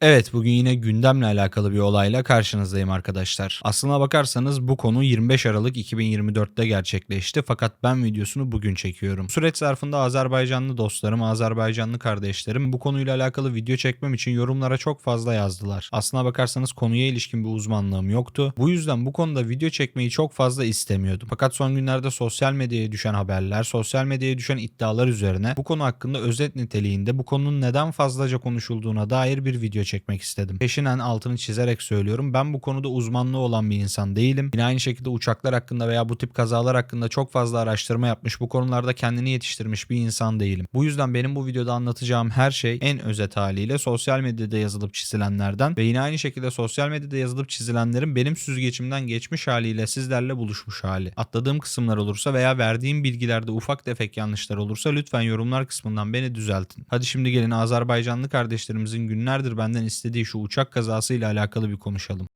Evet, bugün yine gündemle alakalı bir olayla karşınızdayım arkadaşlar. Aslına bakarsanız bu konu 25 Aralık 2024'te gerçekleşti fakat ben videosunu bugün çekiyorum. Süreç zarfında Azerbaycanlı dostlarım, Azerbaycanlı kardeşlerim bu konuyla alakalı video çekmem için yorumlara çok fazla yazdılar. Aslına bakarsanız konuya ilişkin bir uzmanlığım yoktu. Bu yüzden bu konuda video çekmeyi çok fazla istemiyordum. Fakat son günlerde sosyal medyaya düşen haberler, sosyal medyaya düşen iddialar üzerine bu konu hakkında özet niteliğinde bu konunun neden fazlaca konuşulduğuna dair bir video çekmek istedim. Peşinen altını çizerek söylüyorum. Ben bu konuda uzmanlığı olan bir insan değilim. Yine aynı şekilde uçaklar hakkında veya bu tip kazalar hakkında çok fazla araştırma yapmış, bu konularda kendini yetiştirmiş bir insan değilim. Bu yüzden benim bu videoda anlatacağım her şey en özet haliyle sosyal medyada yazılıp çizilenlerden ve yine aynı şekilde sosyal medyada yazılıp çizilenlerin benim süzgeçimden geçmiş haliyle sizlerle buluşmuş hali. Atladığım kısımlar olursa veya verdiğim bilgilerde ufak tefek yanlışlar olursa lütfen yorumlar kısmından beni düzeltin. Hadi şimdi gelin Azerbaycanlı kardeşlerimizin günlerdir benden istediği şu uçak kazasıyla alakalı bir konuşalım.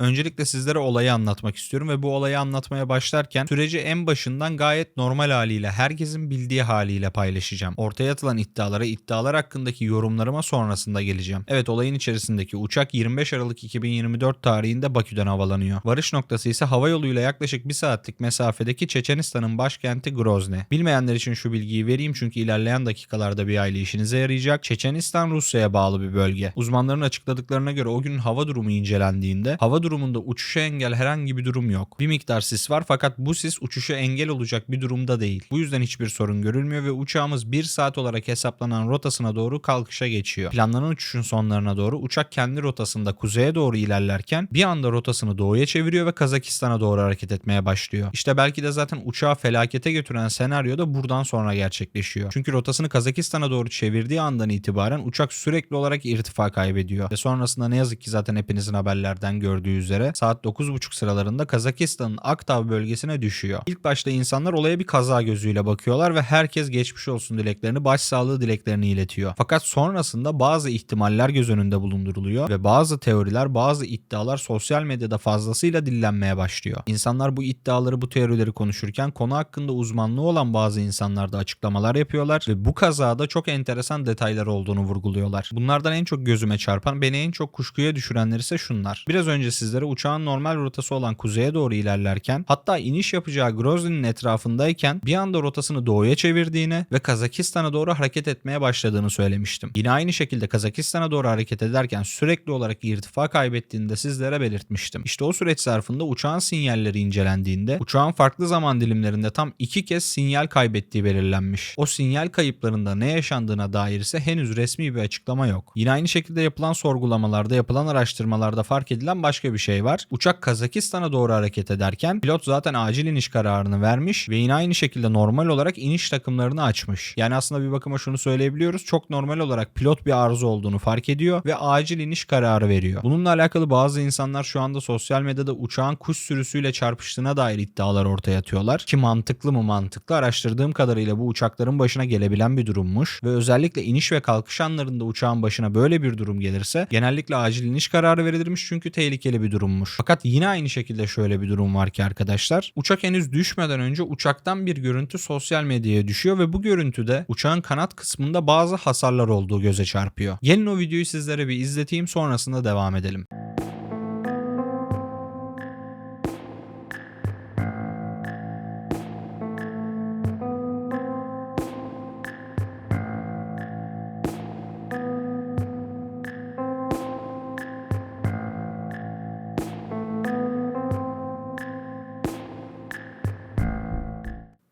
Öncelikle sizlere olayı anlatmak istiyorum ve bu olayı anlatmaya başlarken süreci en başından gayet normal haliyle, herkesin bildiği haliyle paylaşacağım. Ortaya atılan iddialara, iddialar hakkındaki yorumlarıma sonrasında geleceğim. Evet olayın içerisindeki uçak 25 Aralık 2024 tarihinde Bakü'den havalanıyor. Varış noktası ise hava yoluyla yaklaşık bir saatlik mesafedeki Çeçenistan'ın başkenti Grozny. Bilmeyenler için şu bilgiyi vereyim çünkü ilerleyen dakikalarda bir aile işinize yarayacak. Çeçenistan Rusya'ya bağlı bir bölge. Uzmanların açıkladıklarına göre o günün hava durumu incelendiğinde hava durumunda uçuşa engel herhangi bir durum yok. Bir miktar sis var fakat bu sis uçuşa engel olacak bir durumda değil. Bu yüzden hiçbir sorun görülmüyor ve uçağımız 1 saat olarak hesaplanan rotasına doğru kalkışa geçiyor. Planlanan uçuşun sonlarına doğru uçak kendi rotasında kuzeye doğru ilerlerken bir anda rotasını doğuya çeviriyor ve Kazakistan'a doğru hareket etmeye başlıyor. İşte belki de zaten uçağı felakete götüren senaryo da buradan sonra gerçekleşiyor. Çünkü rotasını Kazakistan'a doğru çevirdiği andan itibaren uçak sürekli olarak irtifa kaybediyor. Ve sonrasında ne yazık ki zaten hepinizin haberlerden gördüğü üzere saat 9.30 sıralarında Kazakistan'ın Aktav bölgesine düşüyor. İlk başta insanlar olaya bir kaza gözüyle bakıyorlar ve herkes geçmiş olsun dileklerini, başsağlığı dileklerini iletiyor. Fakat sonrasında bazı ihtimaller göz önünde bulunduruluyor ve bazı teoriler, bazı iddialar sosyal medyada fazlasıyla dillenmeye başlıyor. İnsanlar bu iddiaları, bu teorileri konuşurken konu hakkında uzmanlığı olan bazı insanlar da açıklamalar yapıyorlar ve bu kazada çok enteresan detaylar olduğunu vurguluyorlar. Bunlardan en çok gözüme çarpan, beni en çok kuşkuya düşürenler ise şunlar. Biraz önce sizlere uçağın normal rotası olan kuzeye doğru ilerlerken hatta iniş yapacağı Grozny'nin etrafındayken bir anda rotasını doğuya çevirdiğini ve Kazakistan'a doğru hareket etmeye başladığını söylemiştim. Yine aynı şekilde Kazakistan'a doğru hareket ederken sürekli olarak irtifa kaybettiğini de sizlere belirtmiştim. İşte o süreç zarfında uçağın sinyalleri incelendiğinde uçağın farklı zaman dilimlerinde tam iki kez sinyal kaybettiği belirlenmiş. O sinyal kayıplarında ne yaşandığına dair ise henüz resmi bir açıklama yok. Yine aynı şekilde yapılan sorgulamalarda, yapılan araştırmalarda fark edilen başka bir şey var. Uçak Kazakistan'a doğru hareket ederken pilot zaten acil iniş kararını vermiş ve yine aynı şekilde normal olarak iniş takımlarını açmış. Yani aslında bir bakıma şunu söyleyebiliyoruz. Çok normal olarak pilot bir arıza olduğunu fark ediyor ve acil iniş kararı veriyor. Bununla alakalı bazı insanlar şu anda sosyal medyada uçağın kuş sürüsüyle çarpıştığına dair iddialar ortaya atıyorlar. Ki mantıklı mı mantıklı araştırdığım kadarıyla bu uçakların başına gelebilen bir durummuş ve özellikle iniş ve kalkış anlarında uçağın başına böyle bir durum gelirse genellikle acil iniş kararı verilirmiş çünkü tehlikeli bir durummuş. Fakat yine aynı şekilde şöyle bir durum var ki arkadaşlar. Uçak henüz düşmeden önce uçaktan bir görüntü sosyal medyaya düşüyor ve bu görüntüde uçağın kanat kısmında bazı hasarlar olduğu göze çarpıyor. Gelin o videoyu sizlere bir izleteyim sonrasında devam edelim.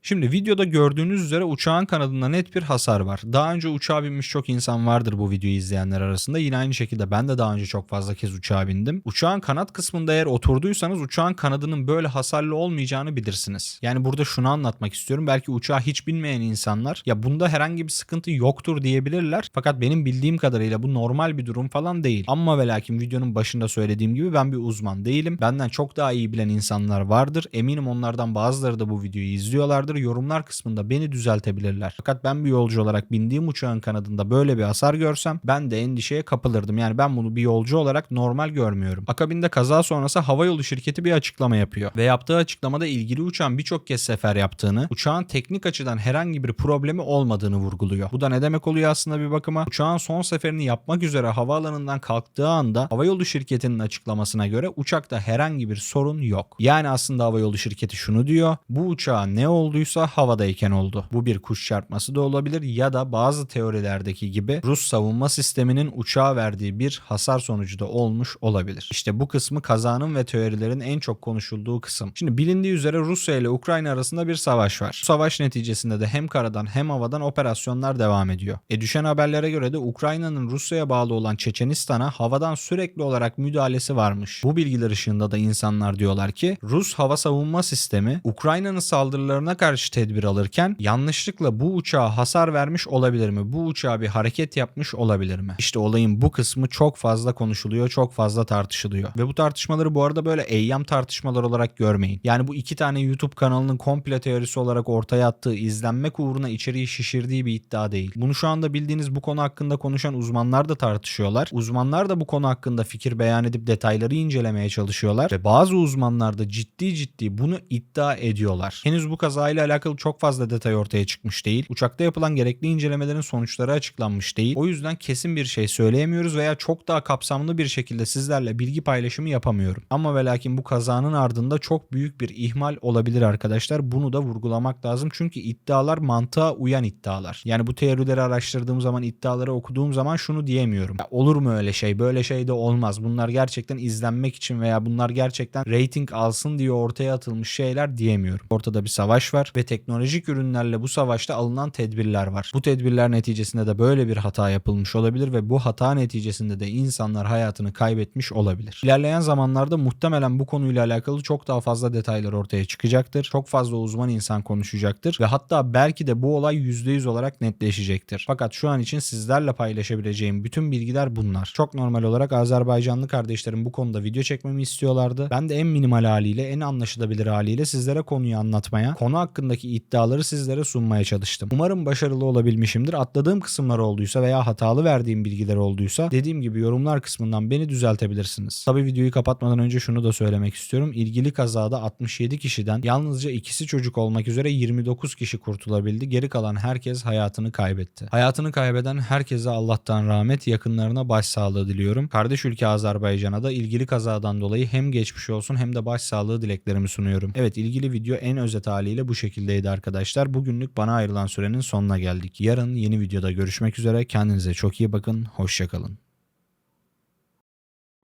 Şimdi videoda gördüğünüz üzere uçağın kanadında net bir hasar var. Daha önce uçağa binmiş çok insan vardır bu videoyu izleyenler arasında. Yine aynı şekilde ben de daha önce çok fazla kez uçağa bindim. Uçağın kanat kısmında eğer oturduysanız uçağın kanadının böyle hasarlı olmayacağını bilirsiniz. Yani burada şunu anlatmak istiyorum. Belki uçağa hiç binmeyen insanlar ya bunda herhangi bir sıkıntı yoktur diyebilirler. Fakat benim bildiğim kadarıyla bu normal bir durum falan değil. Ama ve lakin videonun başında söylediğim gibi ben bir uzman değilim. Benden çok daha iyi bilen insanlar vardır. Eminim onlardan bazıları da bu videoyu izliyorlardır vardır yorumlar kısmında beni düzeltebilirler. Fakat ben bir yolcu olarak bindiğim uçağın kanadında böyle bir hasar görsem ben de endişeye kapılırdım. Yani ben bunu bir yolcu olarak normal görmüyorum. Akabinde kaza sonrası havayolu şirketi bir açıklama yapıyor. Ve yaptığı açıklamada ilgili uçağın birçok kez sefer yaptığını, uçağın teknik açıdan herhangi bir problemi olmadığını vurguluyor. Bu da ne demek oluyor aslında bir bakıma? Uçağın son seferini yapmak üzere havaalanından kalktığı anda havayolu şirketinin açıklamasına göre uçakta herhangi bir sorun yok. Yani aslında havayolu şirketi şunu diyor. Bu uçağa ne olduysa havadayken oldu. Bu bir kuş çarpması da olabilir ya da bazı teorilerdeki gibi Rus savunma sisteminin uçağa verdiği bir hasar sonucu da olmuş olabilir. İşte bu kısmı kazanın ve teorilerin en çok konuşulduğu kısım. Şimdi bilindiği üzere Rusya ile Ukrayna arasında bir savaş var. Bu savaş neticesinde de hem karadan hem havadan operasyonlar devam ediyor. E düşen haberlere göre de Ukrayna'nın Rusya'ya bağlı olan Çeçenistan'a havadan sürekli olarak müdahalesi varmış. Bu bilgiler ışığında da insanlar diyorlar ki Rus hava savunma sistemi Ukrayna'nın saldırılarına karşı tedbir alırken yanlışlıkla bu uçağa hasar vermiş olabilir mi? Bu uçağa bir hareket yapmış olabilir mi? İşte olayın bu kısmı çok fazla konuşuluyor, çok fazla tartışılıyor. Ve bu tartışmaları bu arada böyle eyyam tartışmalar olarak görmeyin. Yani bu iki tane YouTube kanalının komple teorisi olarak ortaya attığı izlenmek uğruna içeriği şişirdiği bir iddia değil. Bunu şu anda bildiğiniz bu konu hakkında konuşan uzmanlar da tartışıyorlar. Uzmanlar da bu konu hakkında fikir beyan edip detayları incelemeye çalışıyorlar ve bazı uzmanlar da ciddi ciddi bunu iddia ediyorlar. Henüz bu kazayla alakalı çok fazla detay ortaya çıkmış değil. Uçakta yapılan gerekli incelemelerin sonuçları açıklanmış değil. O yüzden kesin bir şey söyleyemiyoruz veya çok daha kapsamlı bir şekilde sizlerle bilgi paylaşımı yapamıyorum. Ama ve lakin bu kazanın ardında çok büyük bir ihmal olabilir arkadaşlar. Bunu da vurgulamak lazım. Çünkü iddialar mantığa uyan iddialar. Yani bu teorileri araştırdığım zaman iddiaları okuduğum zaman şunu diyemiyorum. Ya olur mu öyle şey? Böyle şey de olmaz. Bunlar gerçekten izlenmek için veya bunlar gerçekten rating alsın diye ortaya atılmış şeyler diyemiyorum. Ortada bir savaş var ve teknolojik ürünlerle bu savaşta alınan tedbirler var. Bu tedbirler neticesinde de böyle bir hata yapılmış olabilir ve bu hata neticesinde de insanlar hayatını kaybetmiş olabilir. İlerleyen zamanlarda muhtemelen bu konuyla alakalı çok daha fazla detaylar ortaya çıkacaktır. Çok fazla uzman insan konuşacaktır ve hatta belki de bu olay %100 olarak netleşecektir. Fakat şu an için sizlerle paylaşabileceğim bütün bilgiler bunlar. Çok normal olarak Azerbaycanlı kardeşlerim bu konuda video çekmemi istiyorlardı. Ben de en minimal haliyle, en anlaşılabilir haliyle sizlere konuyu anlatmaya, konu hakkındaki iddiaları sizlere sunmaya çalıştım. Umarım başarılı olabilmişimdir. Atladığım kısımlar olduysa veya hatalı verdiğim bilgiler olduysa dediğim gibi yorumlar kısmından beni düzeltebilirsiniz. Tabi videoyu kapatmadan önce şunu da söylemek istiyorum. İlgili kazada 67 kişiden yalnızca ikisi çocuk olmak üzere 29 kişi kurtulabildi. Geri kalan herkes hayatını kaybetti. Hayatını kaybeden herkese Allah'tan rahmet, yakınlarına başsağlığı diliyorum. Kardeş ülke Azerbaycan'a da ilgili kazadan dolayı hem geçmiş olsun hem de başsağlığı dileklerimi sunuyorum. Evet ilgili video en özet haliyle bu şekildeydi arkadaşlar. Bugünlük bana ayrılan sürenin sonuna geldik. Yarın yeni videoda görüşmek üzere. Kendinize çok iyi bakın. Hoşçakalın.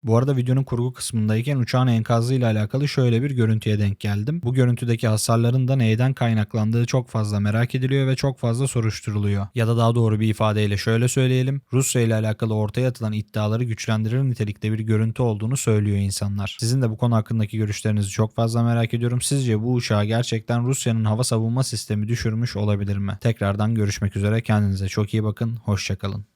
Bu arada videonun kurgu kısmındayken uçağın enkazıyla alakalı şöyle bir görüntüye denk geldim. Bu görüntüdeki hasarların da neyden kaynaklandığı çok fazla merak ediliyor ve çok fazla soruşturuluyor. Ya da daha doğru bir ifadeyle şöyle söyleyelim. Rusya ile alakalı ortaya atılan iddiaları güçlendirir nitelikte bir görüntü olduğunu söylüyor insanlar. Sizin de bu konu hakkındaki görüşlerinizi çok fazla merak ediyorum. Sizce bu uçağı gerçekten Rusya'nın hava savunma sistemi düşürmüş olabilir mi? Tekrardan görüşmek üzere. Kendinize çok iyi bakın. Hoşçakalın.